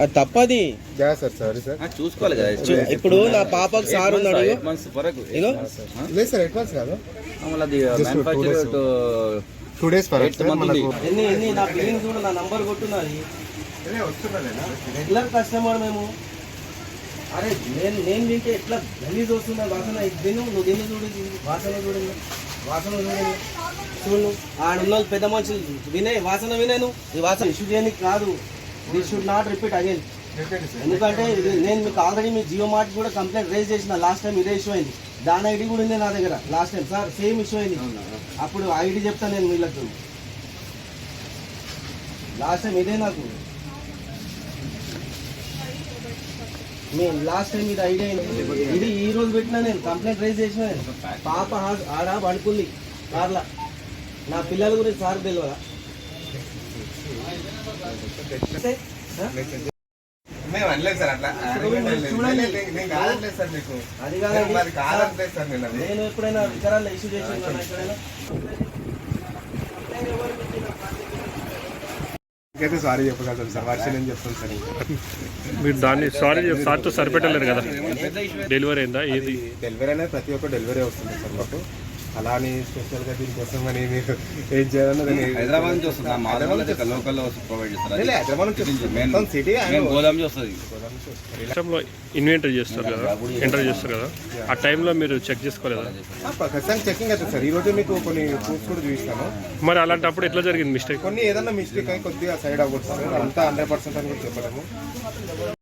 అది తప్పది. Yeah sir sorry sir చూసుకోవాలి కదా ఇప్పుడు నా పాపకు సార్ ఉన్నాడు. మంత్స్ వరకు. లేదు సార్ కాదు. అది మ్యానుఫ్యాక్చర్. టూ డేస్ ఉంది. ఎన్ని ఎన్ని? నా బిల్లింగ్ చూడు నా నంబర్ కొట్టున్నది. రెగ్యులర్ కస్టమర్ మేము. అరే నేను నేను తింటే ఎట్లా గలీజ్ వస్తుందా వాసన. ఇది తిను నువ్వు తిని చూడు వాసన చూడండి వాసన చూడు ఆడున్న పెద్ద మనుషులు వినే వాసన వినేను. ఈ వాసన ఇష్యూ చేయడానికి కాదు. This should not repeat again ఎందుకంటే ఇది నేను మీకు ఆల్రెడీ మీ జియో మార్ట్ కూడా కంప్లైంట్ రేజ్ చేసిన లాస్ట్ టైం ఇదే ఇష్యూ అయింది. దాని ఐడి కూడా ఉంది నా దగ్గర last time sir same issue అయింది. అప్పుడు ఐడి చెప్తాను నేను వీళ్ళకు. లాస్ట్ టైం ఇదే నాకు. నేను లాస్ట్ టైం ఇది ఐడియా అయింది ఇది ఈ రోజు పెట్టినా నేను. కంప్లైంట్ రైజ్ చేసిన పాప ఆడ పడుకుంది. కార్లా. నా పిల్లల గురించి సార్ తెలియదా? మేము అనలేదు సార్ అట్లా. అది సార్ నేను ఎప్పుడైనా విచారాలు ఇష్యూ చేసి ఇంకైతే సారీ చెప్పగలుగుతాం సార్. వర్షం నేను చెప్తాను సార్. మీరు దాన్ని సారీ సార్తో సరిపెట్టలేరు కదా? డెలివరీ అయిందా? ఏది? డెలివరీ అనేది ప్రతి ఒక్క డెలివరీ వస్తుంది సార్ మాకు. అలా అని స్పెషల్గా దీనికోసం అని మీరు ఏం చేయాలన్నది నేను- హైదరాబాద్ నుంచి వస్తుంది. మా హైదరాబాద్ నుంచి లోకల్లో ప్రొవైడ్ చేస్తారు. లే, హైదరాబాద్ నుంచి సిటీ గోదాం నుంచి వస్తుంది. సిస్టంలో ఇన్వెంటర్ చేస్తారు కదా. ఎంటర్ చేస్తారు కదా. ఆ టైంలో మీరు చెక్ చేసుకోలేదా? ఖచ్చితంగా చెకింగ్ అవుతుంది సార్. ఈ రోజు మీకు కొన్ని ప్రూఫ్స్ కూడా చూపిస్తాను. మరి అలాంటప్పుడు ఎట్లా జరిగింది మిస్టేక్ కొన్ని ఏదన్నా మిస్టేక్ అయి కొద్దిగా సైడ్ అవ్వచ్చు. సార్ అంతా హండ్రెడ్ పర్సెంట్ అని కూడా చెప్పలేము.